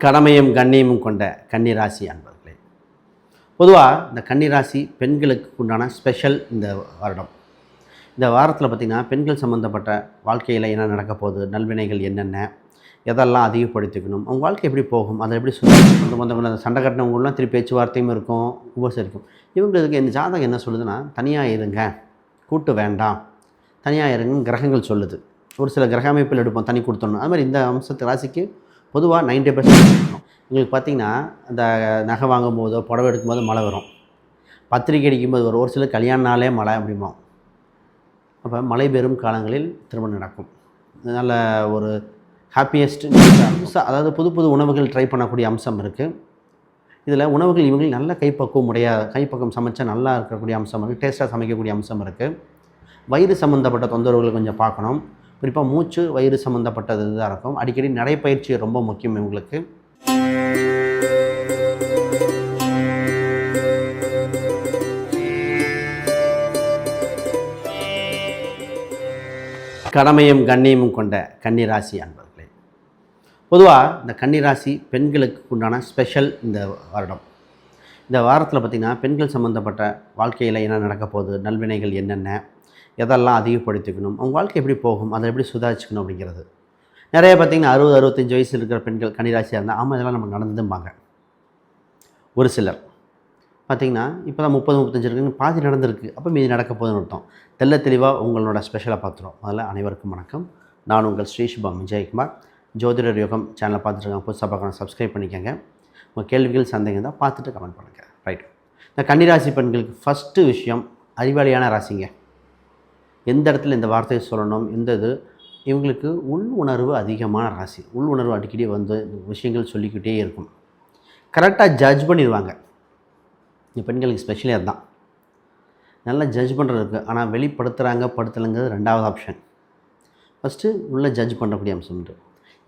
கடமையும் கண்ணியமும் கொண்ட கன்னிராசி அன்பர்களே. பொதுவாக இந்த கன்னிராசி பெண்களுக்கு உண்டான ஸ்பெஷல் இந்த வருடம். இந்த வாரத்தில் பார்த்திங்கன்னா பெண்கள் சம்மந்தப்பட்ட வாழ்க்கையில் என்ன நடக்க போகுது நல்வினைகள் என்னென்ன எதெல்லாம் அதிகப்படுத்திக்கணும் அவங்க வாழ்க்கை எப்படி போகும் அதை எப்படி சொல்லி அந்த சண்டை கட்டினவங்களாம் திருப்பி பேச்சுவார்த்தையும் இருக்கும் உபசரிக்கும் இவங்களுக்கு இந்த ஜாதகம் என்ன சொல்லுதுன்னா தனியாக இருங்க கூட்டு வேண்டாம். தனியாக இருங்கன்னு கிரகங்கள் சொல்லுது. ஒரு சில கிரக அமைப்பில் எடுப்போம் தனி கொடுத்தோன்னு அது மாதிரி இந்த அம்சத்து ராசிக்கு பொதுவாக நைன்டி பர்சன்ட் உங்களுக்கு பார்த்தீங்கன்னா அந்த நகை வாங்கும் போதோ புடவை எடுக்கும்போது மழை வரும். பத்திரிக்கை அடிக்கும்போது போது ஒரு சில கல்யாண நாளே மழை அப்படிமா அப்போ மழை பெறும் காலங்களில் திருமணம் நடக்கும். நல்ல ஒரு ஹாப்பியஸ்ட் அதாவது புது புது உணவுகள் ட்ரை பண்ணக்கூடிய அம்சம் இருக்குது இதில் உணவுகள் இவங்களுக்கு நல்ல கைப்பக்குவம் உடைய கைப்பக்கம் சமைச்சா நல்லா இருக்கக்கூடிய அம்சம் இருக்குது டேஸ்ட்டாக சமைக்கக்கூடிய அம்சம் இருக்குது வயிறு சம்மந்தப்பட்ட தொந்தரவுகள் கொஞ்சம் பார்க்கணும். குறிப்பாக மூச்சு வயிறு சம்மந்தப்பட்டது தான் இருக்கும். அடிக்கடி நடைப்பயிற்சி ரொம்ப முக்கியம் இவங்களுக்கு. கடமையும் கண்ணியமும் கொண்ட கன்னிராசி அன்பர்களே. பொதுவாக இந்த கன்னிராசி பெண்களுக்கு உண்டான ஸ்பெஷல் இந்த வருடம் இந்த வாரத்தில் பார்த்திங்கன்னா பெண்கள் சம்மந்தப்பட்ட வாழ்க்கையில் என்ன நடக்க போகுது நல்வினைகள் என்னென்ன எதெல்லாம் அதிகப்படுத்திக்கணும் அவங்க வாழ்க்கை எப்படி போகும் அதை எப்படி சுதாரிச்சுக்கணும் அப்படிங்கிறது. நிறைய பார்த்திங்கன்னா அறுபது அறுபத்தஞ்சு வயசு இருக்கிற பெண்கள் கன்னிராசியாக இருந்தால் ஆமாம் இதெல்லாம் நமக்கு நடந்ததும்பாங்க ஒரு சிலர். பார்த்திங்கன்னா இப்போ தான் முப்பது முப்பத்தஞ்சு இருக்குன்னு பாதி நடந்திருக்கு. அப்போ மீதி நடக்க போகுதுன்னு அர்த்தம். தெல்ல தெளிவாக உங்களோட ஸ்பெஷலாக பார்த்துரும். முதல்ல அனைவருக்கும் வணக்கம். நான் உங்கள் ஸ்ரீ சுபம் விஜயகுமார். ஜோதிடர் யோகம் சேனலை பார்த்துருக்காங்க புதுசாக பார்க்கணும் சப்ஸ்கிரைப் பண்ணிக்கோங்க. உங்கள் கேள்விகள் சந்தேகம் தான் பார்த்துட்டு கமெண்ட் பண்ணுங்கள் ரைட் இந்த கன்னிராசி பெண்களுக்கு ஃபஸ்ட்டு விஷயம் அறிவாளியான ராசிங்க. எந்த இடத்துல இந்த வார்த்தையை சொல்லணும் எந்த இது? இவங்களுக்கு உள் உணர்வு அதிகமான ராசி. உள் உணர்வு அடிக்கடி வந்து விஷயங்கள் சொல்லிக்கிட்டே இருக்கும். கரெக்டாக ஜட்ஜ் பண்ணிடுவாங்க. இந்த பெண்களுக்கு ஸ்பெஷலி அதுதான் நல்லா ஜட்ஜ் பண்ணுறதுக்கு ஆனால் வெளிப்படுத்துகிறாங்க படுத்தலைங்கிறது ரெண்டாவது ஆப்ஷன் ஃபஸ்ட்டு உள்ளே ஜட்ஜ் பண்ணக்கூடிய அம்சம் உண்டு.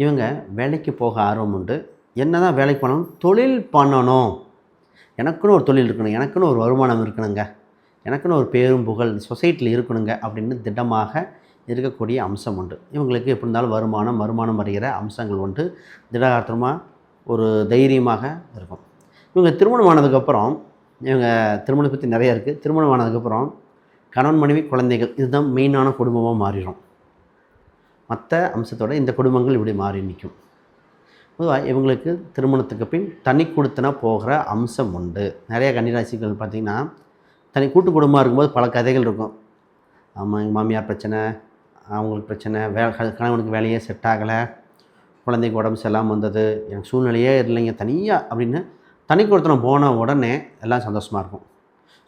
இவங்க வேலைக்கு போக ஆர்வம் உண்டு. என்ன தான் வேலைக்கு பண்ணணும் தொழில் பண்ணணும். எனக்குன்னு ஒரு தொழில் இருக்கணும். எனக்குன்னு ஒரு வருமானம் இருக்கணுங்க. எனக்குன்னு ஒரு பேரும் புகழ் சொசைட்டியில் இருக்கணுங்க அப்படின்னு திடமாக இருக்கக்கூடிய அம்சம் உண்டு. இவங்களுக்கு எப்படி இருந்தாலும் வருமானம் வருமானம் வருகிற அம்சங்கள் உண்டு. திடகாத்திரமாக ஒரு தைரியமாக இருக்கும். இவங்க திருமணம் ஆனதுக்கப்புறம் இவங்க திருமணம் பற்றி நிறையா இருக்குது திருமணம் ஆனதுக்கப்புறம் கணவன் மனைவி குழந்தைகள் இதுதான் மெயினான குடும்பமாக மாறிடும். மற்ற அம்சத்தோட இந்த குடும்பங்கள் இப்படி மாறி நிற்கும். பொதுவாக இவங்களுக்கு திருமணத்துக்கு பின் தனி கொடுத்தனா போகிற அம்சம் உண்டு. நிறைய கன்னிராசிகள் பார்த்திங்கன்னா தனி கூட்டு குடும்பமாக இருக்கும்போது பல கதைகள் இருக்கும். ஆமாம் எங்கள் மாமியார் பிரச்சனை அவங்களுக்கு பிரச்சனை வே கணவனுக்கு வேலையே செட் ஆகலை குழந்தைக்கு உடம்பு சரியில்லாமல் வந்தது எனக்கு சூழ்நிலையே இல்லைங்க தனியாக அப்படின்னு தனி கொடுத்தனம் போன உடனே எல்லாம் சந்தோஷமாக இருக்கும்.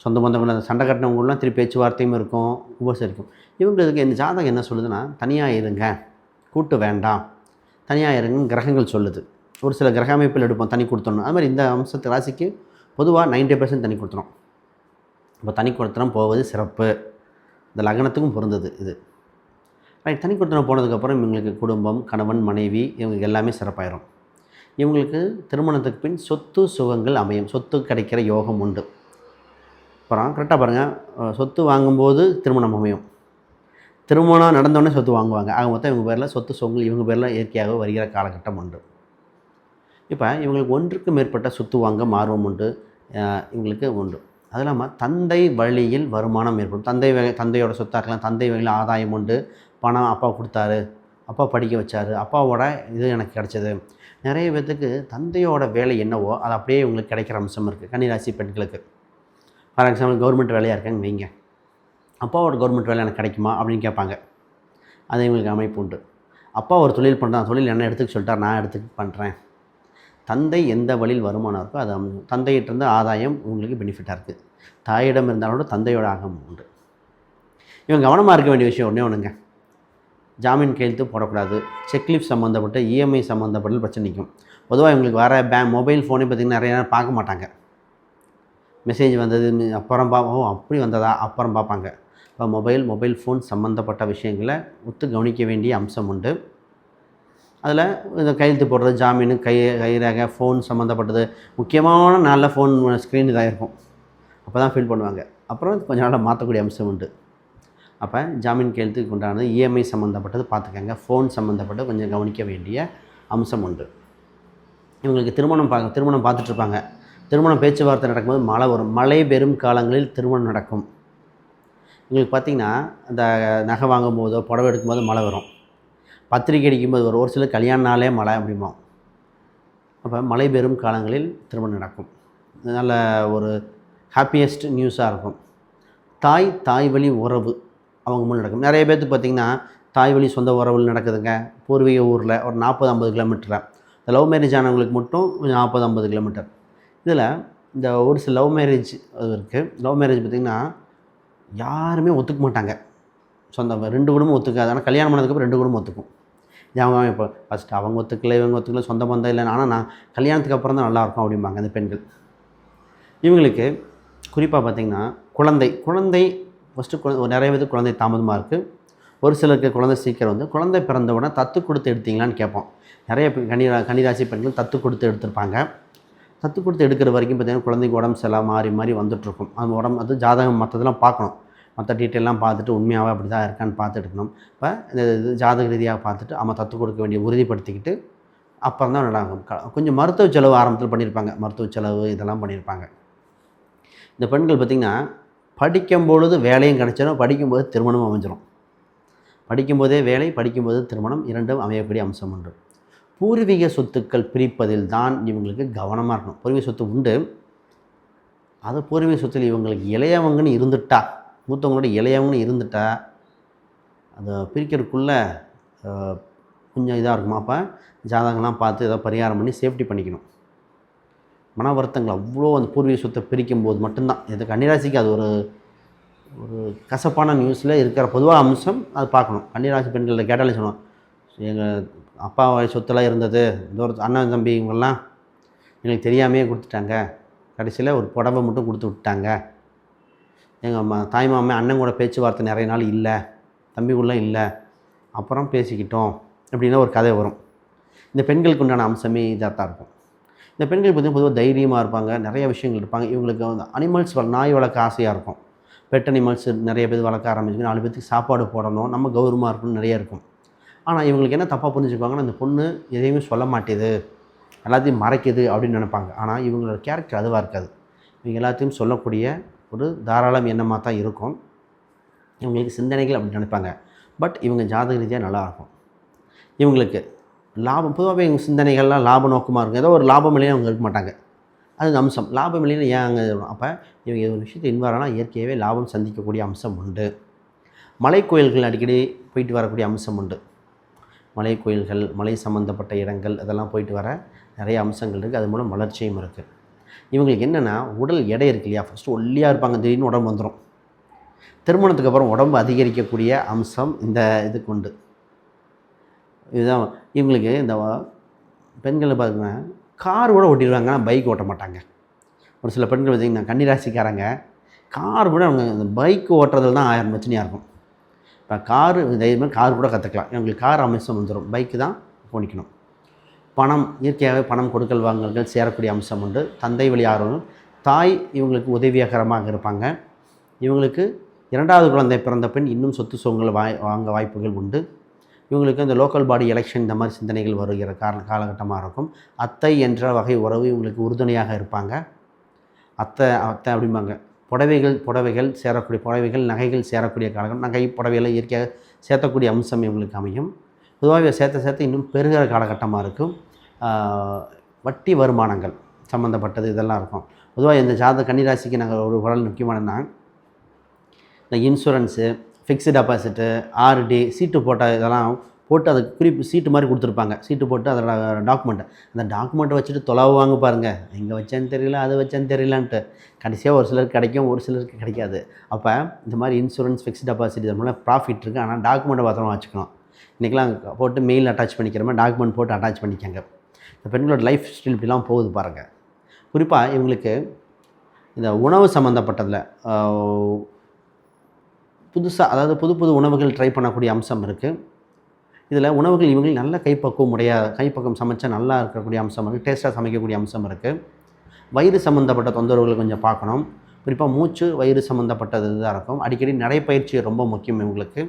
சொந்த பந்தங்கள் அந்த சண்டை கட்டினவங்களாம் திருப்பி பேச்சுவார்த்தையும் இருக்கும் உபசரிக்கும் இவங்களுக்கு இந்த ஜாதகம் என்ன சொல்லுதுன்னா தனியாக இருங்க கூட்டு வேண்டாம் தனியாக இருங்கன்னு கிரகங்கள் சொல்லுது. ஒரு சில கிரக அமைப்பில் எடுப்போம் தனி கொடுத்தணும் அது மாதிரி இந்த அம்சத்து ராசிக்கு பொதுவாக நைன்டி பர்சன்ட் தனி கொடுத்துரும். இப்போ தனி கொடுத்தனம் போவது சிறப்பு. இந்த லக்னத்துக்கும் பொருந்தது இது. ரைட் தனி கொடுத்தனம் போனதுக்கப்புறம் இவங்களுக்கு குடும்பம் கணவன் மனைவி இவங்களுக்கு எல்லாமே சிறப்பாயிரும். இவங்களுக்கு திருமணத்துக்கு பின் சொத்து சுகங்கள் அமையும். சொத்து கிடைக்கிற யோகம் உண்டு. அப்புறம் கரெக்டாக பாருங்கள் சொத்து வாங்கும்போது திருமணம் அமையும். திருமணம் நடந்தோடனே சொத்து வாங்குவாங்க. ஆக மொத்தம் இவங்க பேரில் சொத்து சுகங்கள் இவங்க பேரில் இயற்கையாக வருகிற காலகட்டம் உண்டு. இப்போ இவங்களுக்கு ஒன்றுக்கு மேற்பட்ட சொத்து வாங்க ஆர்வம் உண்டு. இவங்களுக்கு உண்டு. அது இல்லாமல் தந்தை வழியில் வருமானம் ஏற்படும். தந்தை வகை தந்தையோட சொத்தாக இருக்கலாம் தந்தை வகையில் ஆதாயம் உண்டு. பணம் அப்பா கொடுத்தாரு. அப்பா படிக்க வச்சார். அப்பாவோட இது எனக்கு கிடச்சிது. நிறைய பேர்த்துக்கு தந்தையோட வேலை என்னவோ அது அப்படியே இவங்களுக்கு கிடைக்கிற அம்சம் இருக்குது கன்னிராசி பெண்களுக்கு. ஃபார் எக்ஸாம்பிள் கவர்மெண்ட் வேலையாக இருக்காங்க வைங்க. அப்பாவோட கவர்மெண்ட் வேலை எனக்கு கிடைக்குமா அப்படின்னு கேட்பாங்க. அது இவங்களுக்கு அமைப்பு உண்டு. அப்பா ஒரு தொழில் பண்ணுறான் தொழில் என்ன எடுத்துக்க சொல்லிட்டார். நான் எடுத்துக்க பண்ணுறேன் தந்தை எந்த வழியில் வருமானம் இருக்கோ அது அமையும் தந்தையிட்டிருந்து ஆதாயம் உங்களுக்கு பெனிஃபிட்டாக இருக்குது தாயிடம் இருந்தாலோட தந்தையோட ஆகம் உண்டு. இவன் கவனமாக இருக்க வேண்டிய விஷயம் ஒன்றே ஒன்றுங்க ஜாமீன் கையெழுத்து போடக்கூடாது. செக்லீஃப் சம்மந்தப்பட்ட இஎம்ஐ சம்மந்தப்பட்ட பிரச்சனை நிற்கும் பொதுவாக இவங்களுக்கு வர பே மொபைல் ஃபோனே பார்த்திங்கன்னா நிறைய நேரம் பார்க்க மாட்டாங்க. மெசேஜ் வந்தது அப்புறம் பார்ப்போம் அப்படி வந்ததா? அப்புறம் பார்ப்பாங்க. இப்போ மொபைல் மொபைல் ஃபோன் சம்மந்தப்பட்ட விஷயங்களை ஒத்து கவனிக்க வேண்டிய அம்சம் உண்டு. அதில் இந்த கையெழுத்து போடுறது ஜாமீனு கை கைரேகை ஃபோன் சம்மந்தப்பட்டது. முக்கியமான நல்ல ஃபோன் ஸ்க்ரீன் இதாக இருக்கும். அப்போ தான் ஃபீல் பண்ணுவாங்க. அப்புறம் கொஞ்ச நாளில் மாற்றக்கூடிய அம்சம் உண்டு. அப்போ ஜாமீன் கையெழுத்துக்கு உண்டானது இஎம்ஐ சம்மந்தப்பட்டது பார்த்துக்கங்க. ஃபோன் சம்மந்தப்பட்டது கொஞ்சம் கவனிக்க வேண்டிய அம்சம் உண்டு. இவங்களுக்கு திருமணம் பார்க்க திருமணம் பார்த்துட்ருப்பாங்க. திருமணம் பேச்சுவார்த்தை நடக்கும்போது மழை வரும். மழை பெரும் காலங்களில் திருமணம் நடக்கும். இவங்களுக்கு பார்த்திங்கன்னா அந்த நகை வாங்கும்போதோ புடவை எடுக்கும்போதோ மழை வரும். பத்திரிக்கை அடிக்கும்போது ஒரு ஒரு சில கல்யாண நாளே மழை அப்படிமா. அப்போ மழை பெறும் காலங்களில் திருமணம் நடக்கும். நல்ல ஒரு ஹாப்பியஸ்ட் நியூஸாக இருக்கும். தாய் தாய் வழி உறவு அவங்க மூலம் நடக்கும். நிறைய பேர்த்துக்கு பார்த்திங்கன்னா தாய் வழி சொந்த உறவில் நடக்குதுங்க. பூர்வீக ஊரில் ஒரு நாற்பது ஐம்பது கிலோமீட்டரில். இந்த லவ் மேரேஜ் ஆனவங்களுக்கு மட்டும் நாற்பது ஐம்பது கிலோமீட்டர். இதில் இந்த ஒரு சில லவ் மேரேஜ் அது இருக்குது லவ் மேரேஜ் பார்த்திங்கன்னா யாருமே ஒத்துக்க மாட்டாங்க. சொந்த ரெண்டு குடும்பம் ஒத்துக்காது. ஆனால் கல்யாணம் பண்ணதுக்கப்புறம் ரெண்டு குடும்பம் ஒத்துக்கும். இது இப்போ ஃபஸ்ட்டு அவங்க ஒத்துக்கல இவங்க ஒத்துக்கல சொந்த பந்தம் இல்லைன்னு. ஆனால் நான் கல்யாணத்துக்கு அப்புறம் தான் நல்லாயிருக்கும் அப்படிம்பாங்க அந்த பெண்கள். இவங்களுக்கு குறிப்பாக பார்த்திங்கன்னா குழந்தை குழந்தை ஃபஸ்ட்டு குழந்தை நிறைய பேருக்கு குழந்தை தாமதமாக இருக்குது ஒரு சிலருக்கு குழந்தை சீக்கிரம் வந்து குழந்தை பிறந்த உடனே தத்து கொடுத்து எடுத்தீங்களான்னு கேட்போம். நிறைய கனிரா கனிராசி பெண்கள் தத்து கொடுத்து எடுத்திருப்பாங்க. தத்து கொடுத்து எடுக்கிற வரைக்கும் பார்த்திங்கன்னா குழந்தைக்கு உடம்பு செல்லாம் மாறி மாறி வந்துட்டுருக்கும். அந்த உடம்பு அது ஜாதகம் மற்றதெல்லாம் பார்க்கணும். மற்ற டீட்டெயிலாம் பார்த்துட்டு உண்மையாகவே அப்படி தான் இருக்கான்னு பார்த்து எடுக்கணும் இப்போ இந்த இது ஜாதக ரீதியாக பார்த்துட்டு ஆமாம் தத்து கொடுக்க வேண்டிய உறுதிப்படுத்திக்கிட்டு அப்புறம் தான் நடக்கும் கொஞ்சம் மருத்துவ செலவு ஆரம்பத்தில் பண்ணியிருப்பாங்க. மருத்துவ செலவு இதெல்லாம் பண்ணியிருப்பாங்க. இந்த பெண்கள் பார்த்திங்கன்னா படிக்கும் பொழுது வேலையும் கிடச்சிடும் படிக்கும்போது திருமணம் அமைஞ்சிடும் படிக்கும்போதே வேலை படிக்கும்போது திருமணம் இரண்டும் அமையக்கூடிய அம்சம் உண்டு பூர்வீக சொத்துக்கள் பிரிப்பதில் தான் இவங்களுக்கு கவனமாக இருக்கணும். பூர்வீக சொத்து உண்டு. அது பூர்வீக சொத்தில் இவங்களுக்கு இளையவங்கன்னு இருந்துட்டா மூத்தவங்களோட இளையவங்கன்னு இருந்துட்டா அதை பிரிக்கிறதுக்குள்ளே கொஞ்சம் இதாக இருக்குமா? அப்போ ஜாதகம்லாம் பார்த்து ஏதோ பரிகாரம் பண்ணி சேஃப்டி பண்ணிக்கணும். மன வருத்தங்கள் அவ்வளோ அந்த பூர்வீக சொத்தை பிரிக்கும் போது மட்டும்தான். இது கன்னிராசிக்கு அது ஒரு ஒரு கசப்பான நியூஸில் இருக்கிற பொதுவாக அம்சம் அது பார்க்கணும். கன்னிராசி பெண்களில் கேட்டாலே சொல்லுவோம் எங்கள் அப்பா சொத்தெல்லாம் இருந்தது. இந்த ஒரு அண்ணன் தம்பி இவங்கெல்லாம் எங்களுக்கு தெரியாமையே கொடுத்துட்டாங்க. கடைசியில் ஒரு புடவை மட்டும் கொடுத்து விட்டாங்க எங்கள் அம்மா தாய் மாமே அண்ணன் கூட பேச்சுவார்த்தை நிறைய நாள் இல்லை தம்பிக்குள்ளே இல்லை அப்புறம் பேசிக்கிட்டோம் அப்படின்னா ஒரு கதை வரும். இந்த பெண்களுக்கு உண்டான அம்சமே இதாக தான் இருக்கும். இந்த பெண்கள் பார்த்திங்கன்னா பொதுவாக தைரியமாக இருப்பாங்க நிறைய விஷயங்கள் இருப்பாங்க. இவங்களுக்கு வந்து அனிமல்ஸ் நாய் வளர்க்க ஆசையாக இருக்கும். பெட் அனிமல்ஸ் நிறைய பேர் வளர்க்க ஆரம்பிச்சு நாலு பேத்துக்கு சாப்பாடு போடணும் நம்ம கௌரவமாக இருக்கணும் நிறைய இருக்கும். ஆனால் இவங்களுக்கு என்ன தப்பாக புரிஞ்சுக்குவாங்கன்னா அந்த பொண்ணு எதையுமே சொல்ல மாட்டேது எல்லாத்தையும் மறைக்குது அப்படின்னு நினைப்பாங்க. ஆனால் இவங்களோட கேரக்டர் அதுவாக இருக்காது. இவங்க எல்லாத்தையும் சொல்லக்கூடிய ஒரு தாராளம் எண்ணமாக தான் இருக்கும். இவங்களுக்கு சிந்தனைகள் அப்படி நினைப்பாங்க. பட் இவங்க ஜாதக ரீதியாக நல்லா இருக்கும். இவங்களுக்கு லாபம் பொதுவாகவே இவங்க சிந்தனைகள்லாம் லாப நோக்கமாக இருக்கும். ஏதோ ஒரு லாபம் இல்லைன்னு அவங்க இருக்க மாட்டாங்க. அது அம்சம். லாபம் இல்லைன்னு ஏன் அங்கே அப்போ இவங்க ஒரு விஷயத்தை இன்வார் ஆனால் இயற்கையாகவே லாபம் சந்திக்கக்கூடிய அம்சம் உண்டு. மலை கோயில்கள் அடிக்கடி போயிட்டு வரக்கூடிய அம்சம் உண்டு. மலை கோயில்கள் மலை சம்மந்தப்பட்ட இடங்கள் அதெல்லாம் போயிட்டு வர நிறைய அம்சங்கள் இருக்குது அது மூலம் வளர்ச்சியும் இருக்குது இவங்களுக்கு என்னென்னா உடல் எடை இருக்கு இல்லையா? ஃபஸ்ட்டு ஒல்லியாக இருப்பாங்க திடீர்னு உடம்பு வந்துடும் திருமணத்துக்கு அப்புறம் உடம்பு அதிகரிக்கக்கூடிய அம்சம் இந்த இதுக்கு உண்டு இதுதான் இவங்களுக்கு இந்த பெண்களை பார்த்தீங்கன்னா கார் கூட ஓட்டிடுவாங்க ஆனால் பைக் ஓட்ட மாட்டாங்க. ஒரு சில பெண்கள் பார்த்தீங்கன்னா கன்னிராசிக்காரங்க கார் கூட அவங்க இந்த பைக் ஓட்டுறதுல தான் ஆயிரம் பிரச்சனையாக இருக்கும். இப்போ காரு தைரியமாக கார் கூட கற்றுக்கலாம் இவங்களுக்கு கார் அம்சம் வந்துடும் பைக்கு தான் போனிக்கணும் பணம் இயற்கையாகவே பணம் கொடுக்கல் வாங்கல்கள் சேரக்கூடிய அம்சம் உண்டு. தந்தை வழி ஆர்வம் தாய் இவங்களுக்கு உதவியகரமாக இருப்பாங்க. இவங்களுக்கு இரண்டாவது குழந்தை பிறந்த பெண் இன்னும் சொத்து சுகங்கள் வாய் வாங்க வாய்ப்புகள் உண்டு. இவங்களுக்கு இந்த லோக்கல் பாடி எலெக்ஷன் இந்த மாதிரி சிந்தனைகள் வருகிற காரண காலகட்டமாக இருக்கும். அத்தை என்ற வகை உறவு இவங்களுக்கு உறுதுணையாக இருப்பாங்க. அத்தை அத்தை அப்படிம்பாங்க. புடவைகள் புடவைகள் சேரக்கூடிய புடவைகள் நகைகள் சேரக்கூடிய காலகட்டம் நகை புடவைகளை இயற்கையாக சேர்த்தக்கூடிய அம்சம் இவங்களுக்கு அமையும். பொதுவாக சேர்த்த சேர்த்து இன்னும் பெருகிற காலகட்டமாக இருக்கும். வட்டி வருமானங்கள் சம்மந்தப்பட்டது இதெல்லாம் இருக்கும். பொதுவாக இந்த ஜாத கன்னிராசிக்கு நாங்கள் ஒரு உடல் முக்கியமானதுன்னா இந்த இன்சூரன்ஸு ஃபிக்ஸ்டு டெபாசிட்டு ஆர்டி சீட்டு போட்ட இதெல்லாம் போட்டு அதுக்கு குறிப்பு சீட்டு மாதிரி கொடுத்துருப்பாங்க. சீட்டு போட்டு அதோட டாக்குமெண்ட்டை அந்த டாக்குமெண்ட்டை வச்சுட்டு தொலைவாங்க பாருங்கள் எங்கே வச்சேன்னு தெரியல அது வச்சேன்னு தெரியலான்ட்டு. கடைசியாக ஒரு சிலருக்கு கிடைக்கும் ஒரு சிலருக்கு கிடைக்காது. அப்போ இந்த மாதிரி இன்சூரன்ஸ் ஃபிக்ஸ்ட் டெபாசிட் இது மூலம் ப்ராஃபிட் இருக்குது ஆனால் டாக்குமெண்ட்டை பத்திரமா வச்சுக்கணும். இன்றைக்கெலாம் போட்டு மெயில் அட்டாச் பண்ணிக்கிற மாதிரி டாக்குமெண்ட் போட்டு அட்டாச் பண்ணிக்கங்க. இந்த பெண்களோட லைஃப் ஸ்டைல் இப்படிலாம் போகுது பாருங்கள் குறிப்பாக இவங்களுக்கு இந்த உணவு சம்மந்தப்பட்டதில் புதுசாக அதாவது புது புது உணவுகள் ட்ரை பண்ணக்கூடிய அம்சம் இருக்குது இதில் உணவுகள் இவங்களுக்கு நல்ல கைப்பக்குவம் உடைய கைப்பக்குவம் சமைச்சா நல்லா இருக்கக்கூடிய அம்சம் இருக்குது டேஸ்ட்டாக சமைக்கக்கூடிய அம்சம் இருக்குது வயிறு சம்மந்தப்பட்ட தொந்தரவுகள் கொஞ்சம் பார்க்கணும். குறிப்பாக மூச்சு வயிறு சம்மந்தப்பட்டது தான் இருக்கும். அடிக்கடி நடைப்பயிற்சி ரொம்ப முக்கியம் இவங்களுக்கு.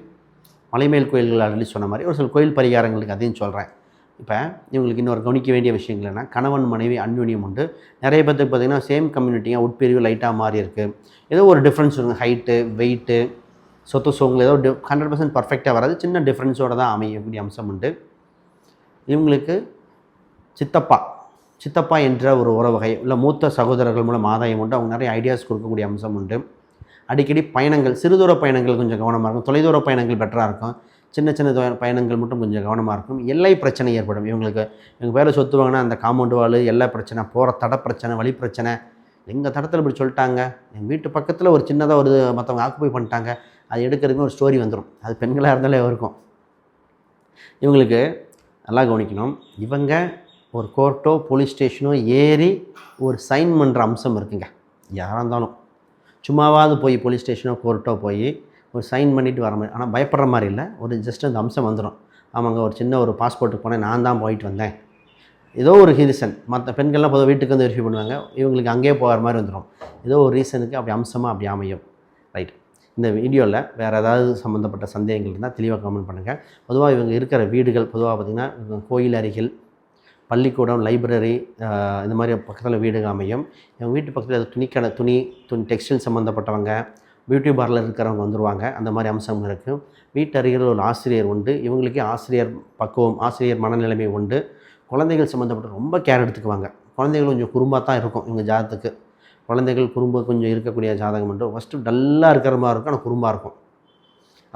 மலைமேல் கோயில்கள் ஆல்ரெடி சொன்ன மாதிரி ஒரு சில கோயில் பரிகாரங்களுக்கு அதையும் சொல்கிறேன் இப்போ இவங்களுக்கு இன்னொரு கவனிக்க வேண்டிய விஷயங்கள் என்ன கணவன் மனைவி அந்யுன்யம் உண்டு. நிறைய பேர்த்துக்கு பார்த்தீங்கன்னா சேம் கம்யூனிட்டியாக உட்பிரிவு லைட்டாக மாறி இருக்குது ஏதோ ஒரு டிஃப்ரென்ஸ் இருக்கும் ஹைட்டு வெயிட்டு சொத்து சோங்கள் ஏதோ டி ஹண்ட்ரட் பர்சன்ட் பர்ஃபெக்டாக வராது. சின்ன டிஃப்ரென்ஸோடு தான் அமையக்கூடிய அம்சம் உண்டு. இவங்களுக்கு சித்தப்பா சித்தப்பா என்ற ஒரு உறவகை இல்லை மூத்த சகோதரர்கள் மூலம் ஆதாயம் உண்டு. அவங்க நிறைய ஐடியாஸ் கொடுக்கக்கூடிய அம்சம் உண்டு. அடிக்கடி பயணங்கள் சிறுதூர பயணங்கள் கொஞ்சம் கவனமாக இருக்கும். தொலைதூர பயணங்கள் பெட்டராக இருக்கும். சின்ன சின்ன பயணங்கள் மட்டும் கொஞ்சம் கவனமாக இருக்கும் எல்லை பிரச்சனை ஏற்படும். இவங்களுக்கு எங்கள் பேரில் சொத்து வாங்கினா அந்த காம்பவுண்டு வாள் எல்லை பிரச்சனை போகிற தட பிரச்சனை வழி பிரச்சனை. எங்கள் தடத்தில் இப்படி சொல்லிட்டாங்க. எங்கள் வீட்டு பக்கத்தில் ஒரு சின்னதாக ஒரு மற்றவங்க ஆக்குப்பை பண்ணிட்டாங்க. அது எடுக்கிறதுக்கு ஒரு ஸ்டோரி வந்துடும் அது பெண்களாக இருந்தாலே இருக்கும். இவங்களுக்கு நல்லா கவனிக்கணும். இவங்க ஒரு கோர்ட்டோ போலீஸ் ஸ்டேஷனோ ஏறி ஒரு சைன் பண்ணுற அம்சம் இருக்குங்க. யாராக இருந்தாலும். சும்மாவாவது போய் போலீஸ் ஸ்டேஷனோ கோர்ட்டோ போய் ஒரு சைன் பண்ணிவிட்டு வர மாதிரி ஆனால் பயப்படுற மாதிரி இல்லை. ஒரு ஜஸ்ட் அந்த அம்சம் வந்துடும் ஆமாங்க ஒரு சின்ன ஒரு பாஸ்போர்ட்டுக்கு போனேன் நான் தான் போயிட்டு வந்தேன். ஏதோ ஒரு ரீசன் மற்ற பெண்கள்லாம் பொதுவாக வீட்டுக்கு வந்து வெரிஃபை பண்ணுவாங்க. இவங்களுக்கு அங்கேயே போகிற மாதிரி வந்துடும் ஏதோ ஒரு ரீசனுக்கு அப்படி அம்சமாக அப்படி அமையும். ரைட் இந்த வீடியோவில் வேறு ஏதாவது சம்மந்தப்பட்ட சந்தேகங்கள் இருந்தால் தெளிவாக கமெண்ட் பண்ணுங்கள் பொதுவாக இவங்க இருக்கிற வீடுகள் பொதுவாக பார்த்திங்கன்னா கோயில் அருகில் பள்ளிக்கூடம் லைப்ரரி இந்த மாதிரி பக்கத்தில் வீடுகள் அமையும். எங்கள் வீட்டு பக்கத்தில் துணிக்கடை துணி துணி டெக்ஸ்டைல் சம்மந்தப்பட்டவங்க பியூட்டி பார்லர் இருக்கிறவங்க வந்துடுவாங்க அந்த மாதிரி அம்சம் இருக்கும் வீட்டு அருகில் ஒரு ஆசிரியர் உண்டு. இவங்களுக்கே ஆசிரியர் பக்குவம் ஆசிரியர் மனநிலைமை உண்டு. குழந்தைகள் சம்மந்தப்பட்ட ரொம்ப கேர் எடுத்துக்குவாங்க. குழந்தைகள் கொஞ்சம் குறும்பாக தான் இருக்கும் இவங்க ஜாதத்துக்கு குழந்தைகள் குறும்ப கொஞ்சம் இருக்கக்கூடிய ஜாதகம் உண்டு. ஃபஸ்ட்டு டல்லாக இருக்கிற மாதிரி இருக்கும் ஆனால் குறும்பாக இருக்கும்.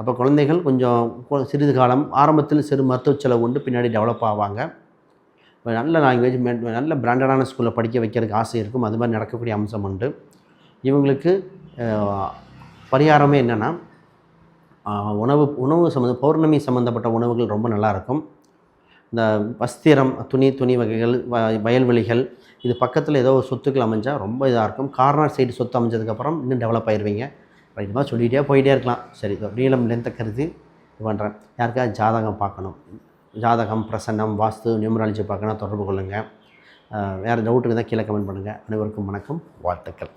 அப்போ குழந்தைகள் கொஞ்சம் சிறிது காலம் ஆரம்பத்தில் சிறு மருத்துவ செலவு உண்டு பின்னாடி டெவலப் ஆவாங்க. நல்ல லாங்குவேஜ் நல்ல பிராண்டடான ஸ்கூலில் படிக்க வைக்கிறதுக்கு ஆசை இருக்கும். அது மாதிரி நடக்கக்கூடிய அம்சம் உண்டு. இவங்களுக்கு பரிகாரமே என்னென்னா உணவு உணவு சம்மந்த பௌர்ணமி சம்மந்தப்பட்ட உணவுகள் ரொம்ப நல்லா இருக்கும் இந்த வஸ்திரம் துணி துணி வகைகள் வ வயல்வெளிகள் இது பக்கத்தில் ஏதோ ஒரு சொத்துக்கள் அமைஞ்சால் ரொம்ப இதாக இருக்கும். கார்னர் சைடு சொத்து அமைஞ்சதுக்கப்புறம் இன்னும் டெவலப் ஆயிடுவீங்க ரைட்டுமா சொல்லிகிட்டே போயிட்டே இருக்கலாம். சரி நீளம் லென்த்தை கருதி இது பண்ணுறேன் யாருக்காவது ஜாதகம் பார்க்கணும். ஜாதகம் பிரசன்னம் வாஸ்து நியூமராலஜி பார்க்கணும் தொடர்பு கொள்ளுங்கள் வேறு டவுட் இருந்தால் கீழே கமெண்ட் பண்ணுங்கள் அனைவருக்கும் வணக்கம். வாழ்த்துக்கள்.